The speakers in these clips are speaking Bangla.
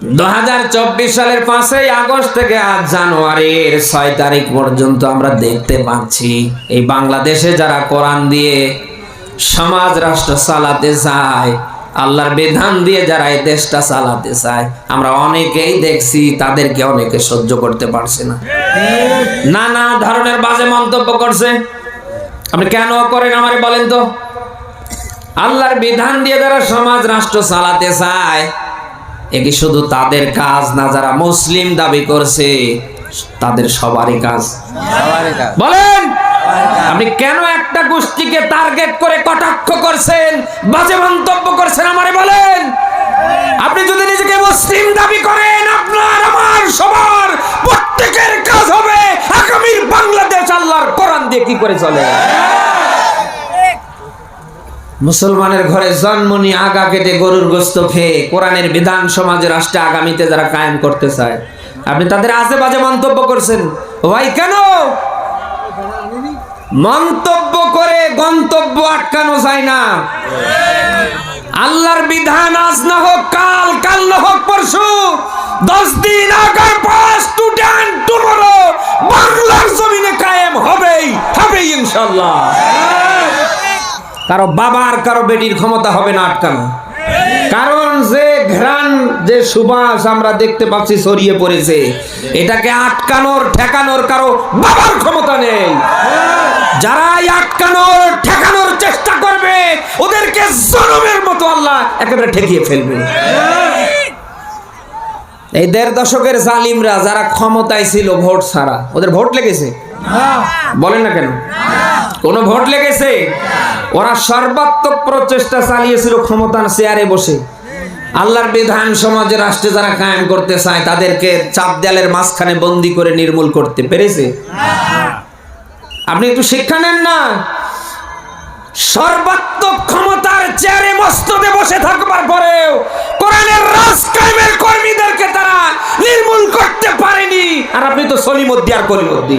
দু হাজার চব্বিশ সালের পাঁচই আগস্ট থেকে আজ জানুয়ারির ছয় তারিখ পর্যন্ত আমরা দেখতে পাচ্ছি, এই বাংলাদেশে যারা কোরআন দিয়ে সমাজ, রাষ্ট্র চালাতে চায়, আল্লাহর বিধান দিয়ে যারা এই দেশটা চালাতে চায়, আমরা অনেকেই দেখছি তাদেরকে অনেকে সহ্য করতে পারছে না। নানা ধরনের বাজে মন্তব্য করছে। আপনি কেন করেন আমারে বলেন তো? আল্লাহর বিধান দিয়ে যারা সমাজ, রাষ্ট্র চালাতে চায় এ কি শুধু তাদের কাজ না যারা মুসলিম দাবি করছে তাদের সবারই কাজ? বলেন আপনি কেন একটা গোষ্ঠীকে টার্গেট করে কটাক্ষ করছেন বাজে মন্তব্য করছেন আমারে বলেন? আপনি যদি নিজেকে মুসলিম দাবি করেন আপনার আমার সবার প্রত্যেকের কাজ হবে আগামীর বাংলাদেশ আল্লাহর কোরআন দিয়ে কি করে চলে? মুসলমানের ঘরে জন্ম নিয়ে আগা কেটে গরুর গোস্ত খেয়ে কোরআনের বিধান সমাজ রাষ্ট্রে আগামীতে যারা কায়েম করতে চায়। আপনি তাদের বাজে মন্তব্য করছেন। ভাই, কেন? মন্তব্য করে গন্তব্য আটকানো যায় না। আল্লাহর বিধান আজ না হোক কাল কাল না হোক পরশু। দশ দিন আগার পাস টু ড্যান টুমরো। বাংলার জমিনে কায়েম হবেই হবেই ইনশাল্লাহ কারও বাবার, কারও বেটির ক্ষমতা হবে না আটকানো। কারণ যে ঘ্রাণ, যে সুবাস আমরা দেখতে পাচ্ছি ছড়িয়ে পড়েছে, এটাকে আটকানোর, ঠেকানোর কারও বাবার ক্ষমতা নেই। যারাই আটকানোর, ঠেকানোর চেষ্টা করবে, ওদেরকে জনমের মতো আল্লাহ একেবারে ঠেকিয়ে ফেলবে। এই দেড় দশকের জালিমরা যারা ক্ষমতায় ছিল ভোট ছাড়া, ওদের ভোট লেগেছে? বলেন না কেন? কোন ভোট লেগেছে? ওরা সর্বাত্মক প্রচেষ্টা চালিয়েছিল ক্ষমতার চেয়ারে বসে। আল্লাহর বিধান সমাজে রাষ্ট্রে যারা কায়েম করতে চায়, তাদেরকে চাপ দেয়ালের মাঝখানে বন্দি করে নির্মূল করতে পেরেছে। আপনি একটু শিক্ষা নেন না? সর্বাত্মক ক্ষমতার চেয়ারে মস্তদে বসে থাকবার পরেও কোরআনের রাজ কায়েমের কর্মীদেরকে তারা নির্মূল করতে পারেনি। আর আপনি তো সলিমদ্দি আর কলিমদ্দি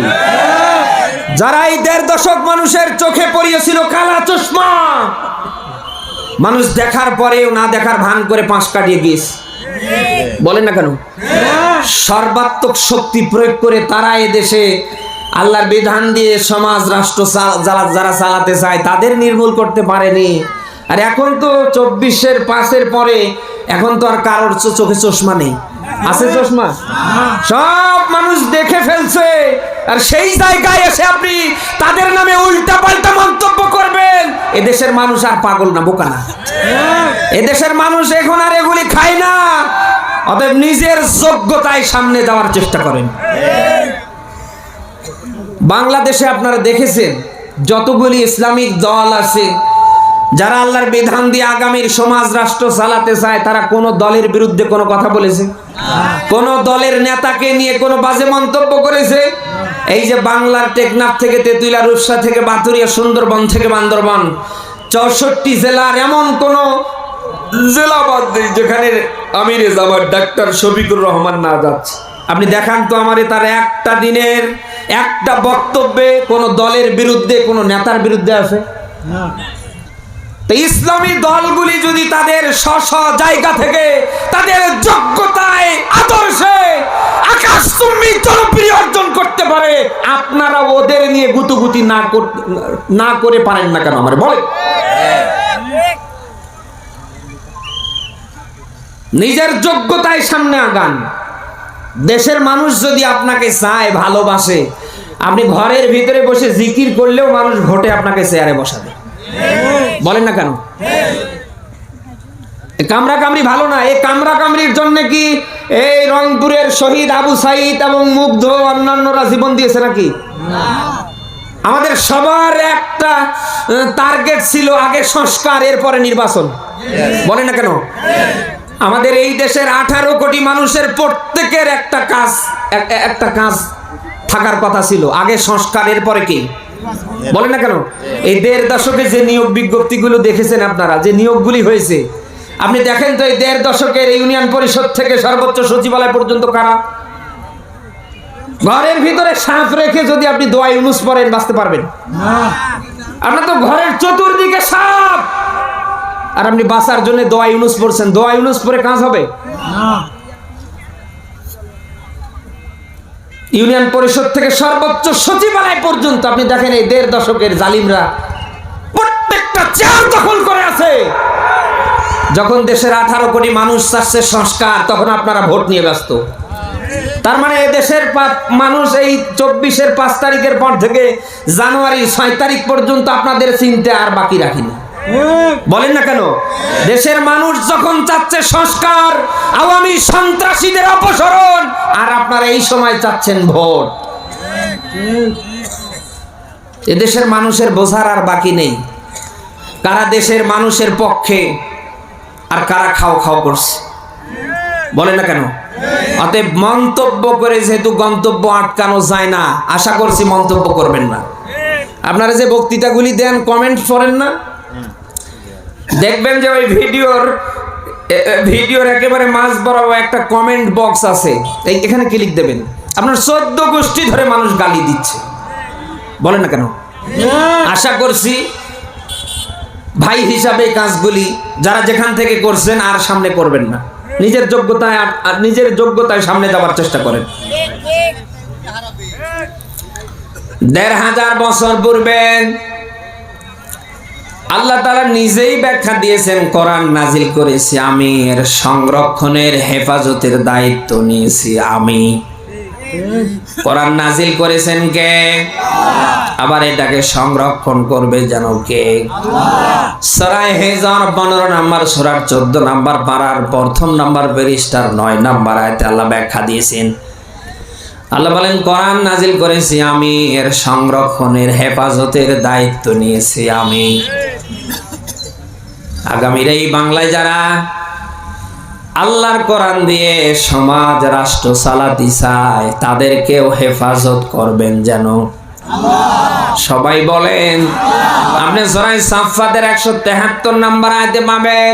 যারা এই দেড় দশক মানুষের চোখে পড়িয়েছিল কালা চশমা মানুষ দেখার পরেও না দেখার ভান করে পাঁচ কাটিয়ে গিয়েছে। বলেন না কেন? সর্বাত্মক শক্তি প্রয়োগ করে তারা এদেশে দেশে আল্লাহর বিধান দিয়ে সমাজ, রাষ্ট্র যারা চালাতে চায়, তাদের নির্মূল করতে পারেনি। আর এখন তো চব্বিশের পাঁচের পরে, এখন তো আর কারোর চোখে চশমা নেই। আছে চশমা? সব মানুষ দেখে ফেলছে। আর সেই জায়গায় এসে আপনি তাদের নামে উল্টা পাল্টা মন্তব্য করবেন। এদেশের মানুষ আর পাগল না, বোকা না। এদেশের মানুষ এখন আর এগুলি খায় না। অতএব নিজের যোগ্যতায় সামনে যাওয়ার চেষ্টা করেন। বাংলাদেশে আপনারা দেখেছেন, যতগুলি ইসলামিক দল আছে, যারা আল্লাহর বিধান দিয়ে আগামীর সমাজ, রাষ্ট্র চালাতে চায়, তারা কোন দলের বিরুদ্ধে কোনো কথা বলেছে? কোন দলের নেতাকে নিয়ে কোনো বাজে মন্তব্য করেছে? এই যে বাংলার টেকনাফ থেকে তেতুইলা রূপসা থেকে বাতুরিয়া সুন্দরবন থেকে বান্দরবন, চৌষট্টি জেলার এমন কোন জেলা বাদ নেই যেখানে আমিরে জামার ডাক্তার শফিকুর রহমান না যাচ্ছে। আপনি দেখান তো আমারে তার একটা দিনের একটা বক্তব্যে কোন দলের বিরুদ্ধে কোন নেতার বিরুদ্ধে আছে? তো ইসলামী দলগুলি যদি তাদের স্ব জায়গা থেকে তাদের যোগ্যতায় আদর্শে আকাশ তুমি জনপ্রিয় অর্জন করতে পারে আপনারা ওদের নিয়ে গুতুগুতি না করতে না করে পারেন না কেন আমার? বলে নিজের যোগ্যতায় সামনে আগান। দেশের মানুষ যদি আপনাকে চায়, ভালোবাসে, আপনি ঘরের ভিতরে বসে জিকির করলেও মানুষ ভোটে আপনাকে চেয়ারে বসাবে। বলেন না কেন? কামরা কামড়ি ভালো না এই কামরা কামড়ির জন্য কি এই রংপুরের শহীদ আবু সাইদ এবং মুগ্ধ অন্যান্যরা জীবন দিয়েছে নাকি? আমাদের সবার একটা টার্গেট ছিল আগে সংস্কার, এরপরে নির্বাচন। বলে না কেন? আমাদের এই দেশের আঠারো কোটি মানুষের প্রত্যেকের একটা কাজ, এক- এক- একটা কাজ থাকার কথা ছিল। আগে সংস্কারের পরে কি? বলে না কেন? এই দেড় দশকে যে নিয়োগ বিজ্ঞপ্তিগুলো দেখেছেন আপনারা, যে নিয়োগগুলি হয়েছে, আপনি দেখেন তো এই দেড় দশকের ইউনিয়ন পরিষদ থেকে সর্বোচ্চ সচিবালয় পর্যন্ত কারা? ঘরের ভিতরে সাপ রেখে যদি আপনি দোয়া ইউনুস পড়েন, বাঁচতে পারবেন। আপনার তো ঘরের চতুর্দিকে সাপ আর আপনি বাঁচার জন্য দোয়া ইউনুস পড়ছেন। দোয়া ইউনুস পরে কাজ হবে? ইউনিয়ন পরিষদ থেকে সর্বোচ্চ সচিবালয় পর্যন্ত আপনি দেখেন এই দেড় দশকের জালিমরা প্রত্যেকটা চেয়ার দখল করে আছে। যখন দেশের আঠারো কোটি মানুষ চাচ্ছে সংস্কার তখন আপনারা ভোট নিয়ে ব্যস্ত। তার মানে দেশের মানুষ এই চব্বিশের পাঁচ তারিখের পর থেকে জানুয়ারি ছয় তারিখ পর্যন্ত আপনাদের চিন্তা আর বাকি রাখিনি। বলেন না কেন? দেশের মানুষ যখন চাচ্ছে সংস্কার, আওয়ামী সন্ত্রাসীদের অপসরণ, আর আপনারা এই সময় চাচ্ছেন ভোট। এদেশের মানুষের বোঝার আর বাকি নেই। কারা দেশের মানুষের পক্ষে, আর কারা খাও খাও করছে। বলে না কেন? অতএব মন্তব্য করে যেহেতু গন্তব্য আটকানো যায় না, আশা করছি মন্তব্য করবেন না। আপনারা যে বক্তৃতাগুলি দেন কমেন্ট করেন না। দেখবেন যে ওই ভিডিওর ভিডিওর একেবারে মাঝ বরাবর একটা কমেন্ট বক্স আছে। এখানে ক্লিক দেবেন। আপনার চোদ্দ গোষ্ঠী ধরে মানুষ গালি দিচ্ছে। বলেন না কেন? আশা করছি ভাই হিসাবে কাজগুলি যারা যেখান থেকে করছেন আর সামনে করবেন না। নিজের যোগ্যতায় আর নিজের যোগ্যতায় সামনে যাওয়ার চেষ্টা করেন। দেড় হাজার বছর পূর্বে আল্লাহ তালা নিজেই ব্যাখ্যা দিয়েছেন, কোরআন নাজিল করেছি আমি, এর সংরক্ষণের হেফাজতের দায়িত্ব নিয়েছি আমি। কোরআন নাজিল করেছেন কে? আবার এটাকে সংরক্ষণ করবে যেন কে? সরাই হেজার পনেরো নাম্বার, সোরার চোদ্দ নাম্বার পাড়ার প্রথম নাম্বার ব্যারিস্টার নয় নাম্বার আয়তে আল্লাহ ব্যাখ্যা দিয়েছেন। আল্লাহ বলেন, কোরআন নাজিল করেছি আমি, এর সংরক্ষণের হেফাজতের দায়িত্ব নিয়েছি আমি। আগামীর এই বাংলায় যারা আল্লাহর কোরআন দিয়ে সমাজ, রাষ্ট্র চালাতে চায়, তাদেরকেও হেফাজত করবেন যেন। সবাই বলেন, আপনি সরাই একশো তেহাত্তর নাম্বার আয়তে পাবেন।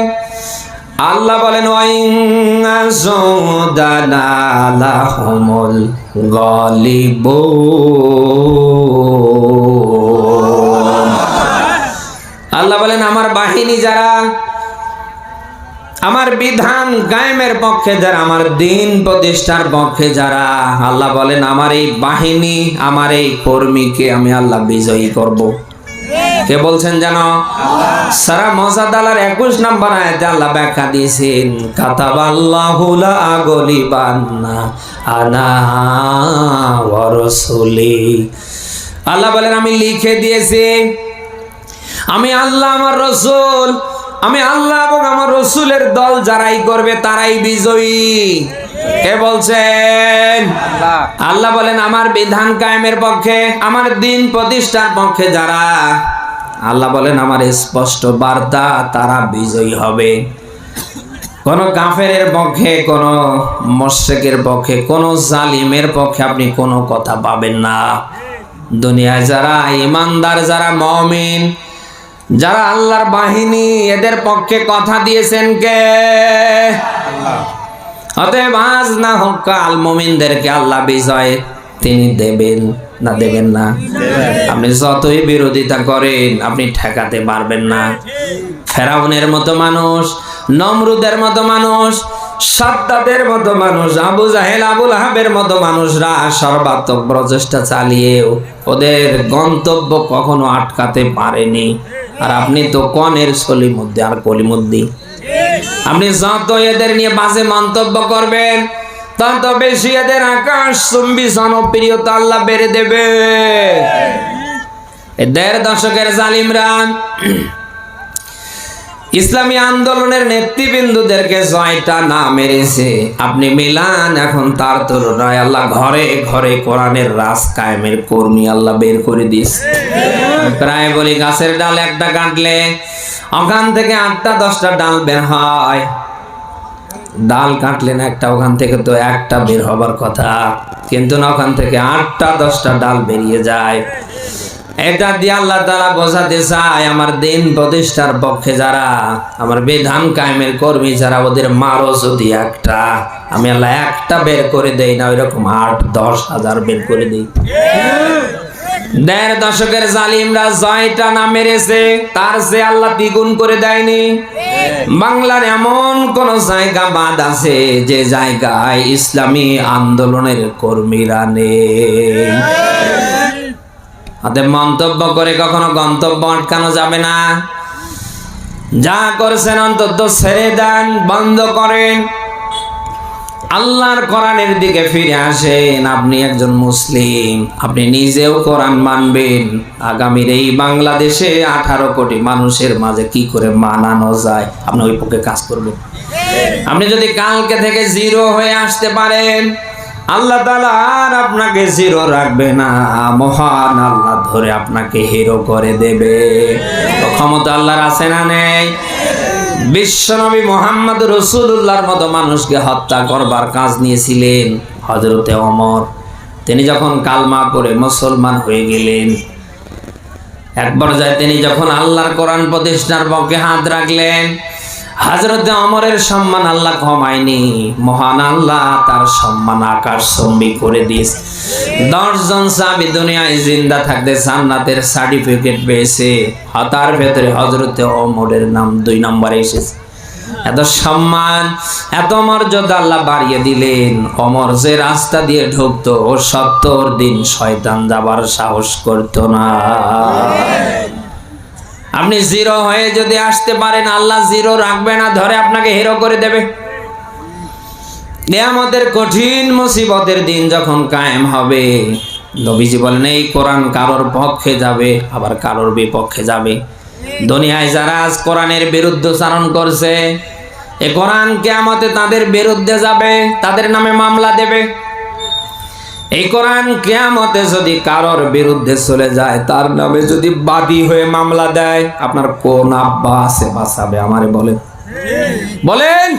আল্লাহ বলেন ওয়াইঙ্গাজুদানালাহুমুল গালিবুন। আল্লাহ বলেন, আমার বাহিনী যারা, আমার বিধান গায়েমের পক্ষে, যারা আমার দিন প্রতিষ্ঠার পক্ষে যারা, আল্লাহ বলেন, আমার এই বাহিনী, আমার এই কর্মীকে আমি আল্লাহ বিজয়ী করব। কে বলছেন যেন? সারা মজাদালার একুশ নম্বর আয়াতে আল্লাহ ব্যাখ্যা দিয়েছেন কাতাবাল্লাহুলা আগলিবান্না আনা ওয়া রাসূলি। আল্লাহ বলেন, আমি লিখে দিয়েছি আমি আল্লাহ আমার রসুল। আমি আল্লাহ এবং আমার রসুলের দল যারাই করবে তারাই বিজয়ী। কে বলছেন? আল্লাহ। বলেন আমার বিধান কায়েমের পক্ষে আমার দিন প্রতিষ্ঠার পক্ষে যারা আল্লাহ বলেন আমার স্পষ্ট বার্তা তারা বিজয়ী হবে। কোন কাফেরের পক্ষে কোন মোশেকের পক্ষে কোন জালিমের পক্ষে আপনি কোনো কথা পাবেন না। দুনিয়ায় যারা ইমানদার যারা মমিন যারা আল্লাহর বাহিনী এদের পক্ষে কথা দিয়েছেন কে? অতএব আজ না হোক কাল মমিনদেরকে আল্লাহ বিজয় তিনি দেবেন না দেবেন না? আপনি যতই বিরোধিতা করেন, আপনি ঠেকাতে পারবেন না। ফেরাউনের মতো মানুষ, নমরুদের মতো মানুষ, সাদ্দাদের মতো মানুষ, আবু জাহেল আবুল হাবের মতো মানুষরা সর্বাত্মক প্রচেষ্টা চালিয়েও ওদের গন্তব্য কখনো আটকাতে পারেনি। আর আপনি তো কনের সলিমুদ্দি আর কলিমদ্দি আপনি যত এদের নিয়ে বাজে মন্তব্য করবেন, তত বেশি এদের আকাশ চুম্বি জনপ্রিয়তা আল্লাহ বেড়ে দেবে। দেড় দশকের জালিমরা ইসলামী আন্দোলনের নেতৃবৃন্দদেরকে জয়টা না মেরেছে। আপনি মিলান, এখন তার তুলনায় আল্লাহ ঘরে ঘরে কোরআনের রাস কায়েমের কর্মী আল্লাহ বের করে দিস প্রায় বলি গাছের ডাল একটা কাটলে ওখান থেকে আটটা, দশটা ডাল বের হয়। ডাল কাটলেন একটা, ওখান থেকে তো একটা বের হবার কথা। কিন্তু না, ওখান থেকে আটটা, দশটা ডাল বেরিয়ে যায়। এটা দিয়ে আল্লাহ তারা বোঝাতে চায়, আমার দিন প্রতিষ্ঠার পক্ষে যারা, আমার বিধান কায়েমের কর্মী যারা, ওদের মারো যদি একটা, আমি আল্লাহ একটা বের করে দেই না, ওইরকম আট, দশ হাজার বের করে দিই। দেড় দশকের জালিমরা জয়টা না মেরেছে, তার যে আল্লাহ দ্বিগুণ করে দেয়নি। বাংলার এমন কোন জায়গা বাদ আছে, যে জায়গায় ইসলামী আন্দোলনের কর্মীরা নেই। অতএব মন্তব্য করে কখনো গন্তব্য আটকানো যাবে না। যা করছেন অন্তত ছেড়ে দেন, বন্ধ করেন। আল্লাহর কোরআনের দিকে ফিরে আসেন। আপনি একজন মুসলিম, আপনি নিজেও কোরআন মানবেন। আগামীর এই বাংলাদেশে আঠারো কোটি মানুষের মাঝে কি করে মানানো যায়? আপনি ওই পক্ষে কাজ করবেন। আপনি যদি কালকে থেকে জিরো হয়ে আসতে পারেন আল্লাহ তাআলা আর আপনাকে জিরো রাখবে না। মহান আল্লাহ ধরে আপনাকে হিরো করে দেবে। ক্ষমতা আল্লাহর আছে না নেই? বিশ্বনবী মোহাম্মদ রসুল্লাহর মতো মানুষকে হত্যা করবার কাজ নিয়েছিলেন হজরতে অমর তিনি যখন কালমা করে মুসলমান হয়ে গেলেন। এক পর্যায়ে তিনি যখন আল্লাহর কোরআন প্রতিষ্ঠার পক্ষে হাত রাখলেন হাজরতে অমরের সম্মান আল্লাহ কমায়নি মহান আল্লাহ তার সম্মান আকাশ সম্বি করে দিস দশজন সাবি দুনিয়ায় জিন্দা থাকতে জান্নাতের সার্টিফিকেট পেয়েছে। হতার ভেতরে হজরতে অমরের নাম দুই নম্বরে এসেছে। এত সম্মান, এত মর্যাদা আল্লাহ বাড়িয়ে দিলেন। অমর যে রাস্তা দিয়ে ঢুকতো, ও সত্তর দিন শয়তান যাবার সাহস করতো না। আপনি জিরো হয়ে যদি আসতে পারেন, আল্লাহ জিরো রাখবে না, ধরে আপনাকে হিরো করে দেবে। নিয়ামতের কঠিন মুসিবতের দিন যখন কায়েম হবে, নবীজি বলেন, এই কোরআন কারোর পক্ষে যাবে, আবার কারোর বিপক্ষে যাবে। দুনিয়ায় যারা আজ কোরআনের বিরুদ্ধে চারণ করছে, এ কোরআন কেয়ামতে তাদের বিরুদ্ধে যাবে, তাদের নামে মামলা দেবে। এই কোরআন কেয়ামতে যদি কারোর বিরুদ্ধে চলে যায়, তার নামে যদি বাদী হয়ে মামলা দেয়, আপনার কোন আব্বা আছে বাঁচাবে? আমারে বলেন। বলেন?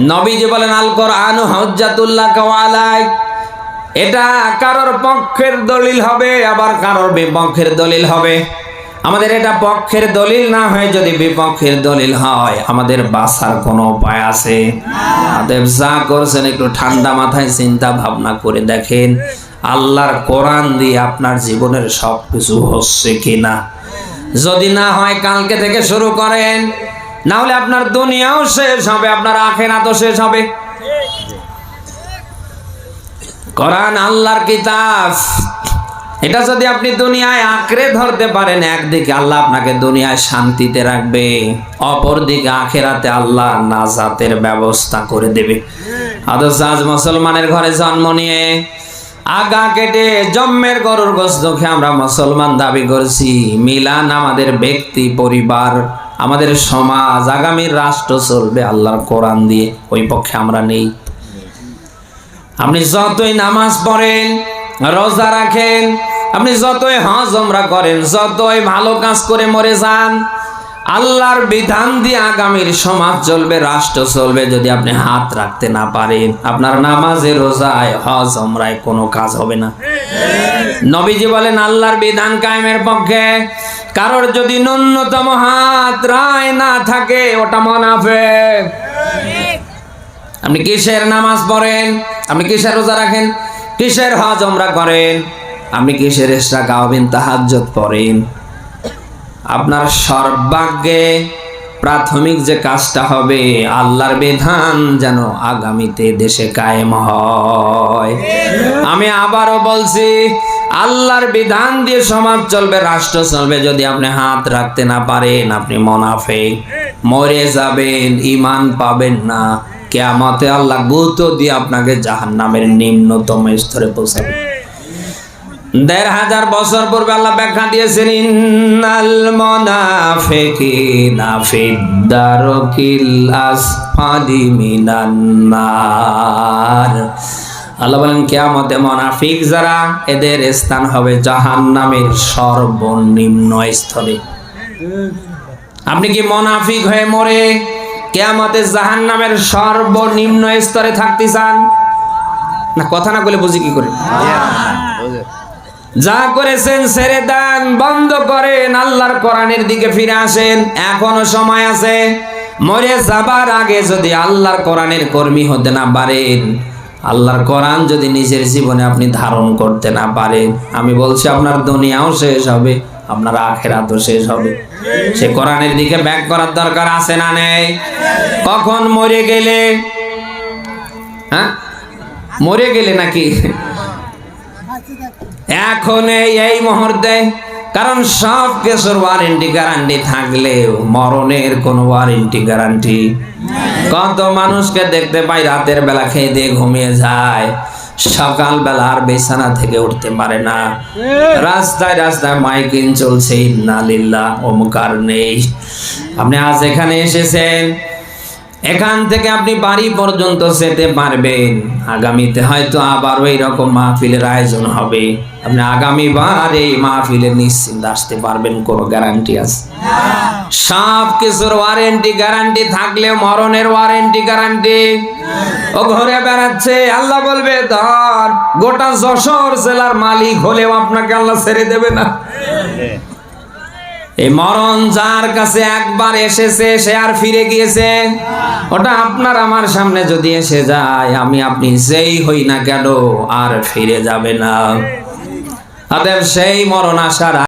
নবীজি বলেন আল কোরআন হজ্জাতুল্লাহ কাওয়ালাই এটা কারোর পক্ষের দলিল হবে, আবার কারোর বিপক্ষের দলিল হবে। আমাদের এটা পক্ষের দলিল না হয় যদি বিপক্ষের দলিল হয়। আমাদের বাঁচার কোনো উপায় আছে? অতএব যা করছেন একটু ঠান্ডা মাথায় চিন্তা ভাবনা করে দেখেন, আল্লাহর কোরআন দিয়ে আপনার জীবনের সব কিছু হচ্ছে কিনা? যদি না হয় কালকে থেকে শুরু করেন না হলে আপনার দুনিয়াও শেষ হবে, আপনার আখেরাতও শেষ হবে। কোরআন আল্লাহর কিতাব। এটা যদি আপনি দুনিয়ায় আঁকড়ে ধরতে পারেন, একদিকে আল্লাহ আপনাকে দুনিয়ায় শান্তিতে রাখবে, অপরদিকে আখেরাতে আল্লাহ নাজাতের ব্যবস্থা করে দেবে। আদর্শ, আজ মুসলমানের ঘরে জন্ম নিয়ে আগা কেটে জন্মের গরুর গোস্ত খেয়ে আমরা মুসলমান দাবি করছি, মিলান আমাদের ব্যক্তি, পরিবার, আমাদের সমাজ আগামীর রাষ্ট্র চলবে আল্লাহর কোরআন দিয়ে, ওই পক্ষে আমরা নেই। আপনি যতই নামাজ পড়েন, রোজা রাখেন আপনি যতই হজ ওমরা করেন, যতই ভালো কাজ করে মরে যান, আল্লাহর বিধান দিয়ে আগামীর সমাজ চলবে, রাষ্ট্র চলবে, যদি আপনি হাত রাখতে না পারেন, আপনার নামাজে, রোজায়, হজ ওমরায় কোনো কাজ হবে না। নবীজি বলেন, আল্লাহর বিধান কায়েমের পক্ষে। কারোর যদি ন্যূনতম হাত রায় না থাকে, ওটা মনাফে। আপনি কিসের নামাজ পড়েন? আপনি কিসের রোজা রাখেন? কিসের হজ ওমরা করেন? আপনি কিসের এসরা গাওবেন তাহাজ্জত পড়েন আপনার সর্বাগ্যে প্রাথমিক যে কাজটা হবে, আল্লাহর বিধান যেন আগামীতে দেশে কায়েম হয়। আমি আবারও বলছি, আল্লাহর বিধান দিয়ে সমাজ চলবে, রাষ্ট্র চলবে, যদি আপনি হাত রাখতে না পারেন, আপনি মনাফে মরে যাবেন ইমান পাবেন না। কেয়ামতে আল্লাহ গুরুত্ব দিয়ে আপনাকে জাহান্নামের নিম্নতম স্তরে পৌঁছাবে। দেড় হাজার বছর পূর্বে আল্লাহ ব্যাখ্যা দিয়েছেন, ইন্নাল মুনাফিকিনা ফিদ্দারকিল আসফালি মিনান আল্লাহ বলেন, কিয়ামতে মুনাফিক যারা, এদের স্থান হবে জাহান্নামের সর্বনিম্ন স্তরে আপনি কি মুনাফিক হয়ে মরে, কেয়ামতে জাহান্নামের সর্বনিম্ন স্তরে থাকতে চান? না, কথা না বলে বুঝি কি করে? যা করেছেন ছেড়ে দেন, বন্ধ করেন, আল্লাহর কোরআনের দিকে ফিরে আসেন। এখনও সময় আছে, মরে যাবার আগে যদি আল্লাহর কোরআনের কর্মী হতে না পারেন, আল্লাহর কোরআন যদি নিজের জীবনে আপনি ধারণ করতে না পারেন, আমি বলছি আপনার দুনিয়াও শেষ হবে, আপনার আখেরাতও শেষ হবে। সে কোরআনের দিকে ব্যাক করার দরকার আছে না নেই? কখন মরে গেলে হ্যাঁ? মরে গেলে নাকি? এখন এই মুহূর্তে, কারণ সব কিছুর ওয়ারেন্টি গ্যারান্টি থাকলেও মরণের কোনো ওয়ারেন্টি গ্যারান্টি কত মানুষকে দেখতে পাই রাতের বেলা খেয়ে দিয়ে ঘুমিয়ে যায় সকাল বেলা আর বিছানা থেকে উঠতে পারে না। রাস্তায় রাস্তায় মাইকিং চলছে, ইন্নালিল্লাহ অমুকার নেই। আপনি আজ এখানে এসেছেন এখান থেকে আপনি বাড়ি পর্যন্ত যেতে পারবেন। আগামীতে হয়তো আবারও এইরকম মাহফিলের আয়োজন হবে। আপনি আগামীবার এই মাহফিলে নিশ্চিন্ত আসতে পারবেন, কোনো গ্যারান্টি আছে? সব কিছুর ওয়ারেন্টি গ্যারান্টি থাকলে মরণের ওয়ারেন্টি গ্যারান্টি ও ঘরে বেড়াচ্ছে, আল্লাহ বলবে, ধর, গোটা যশোর জেলার মালিক হলেও আপনাকে আল্লাহ ছেড়ে দেবে না। এই মরণ যার কাছে একবার এসেছে, সে আর ফিরে গিয়েছে। ওটা আপনার আমার সামনে যদি এসে যায়, আমি আপনি যেই হই না কেন আর ফিরে যাবে না। সেই মরণ আসার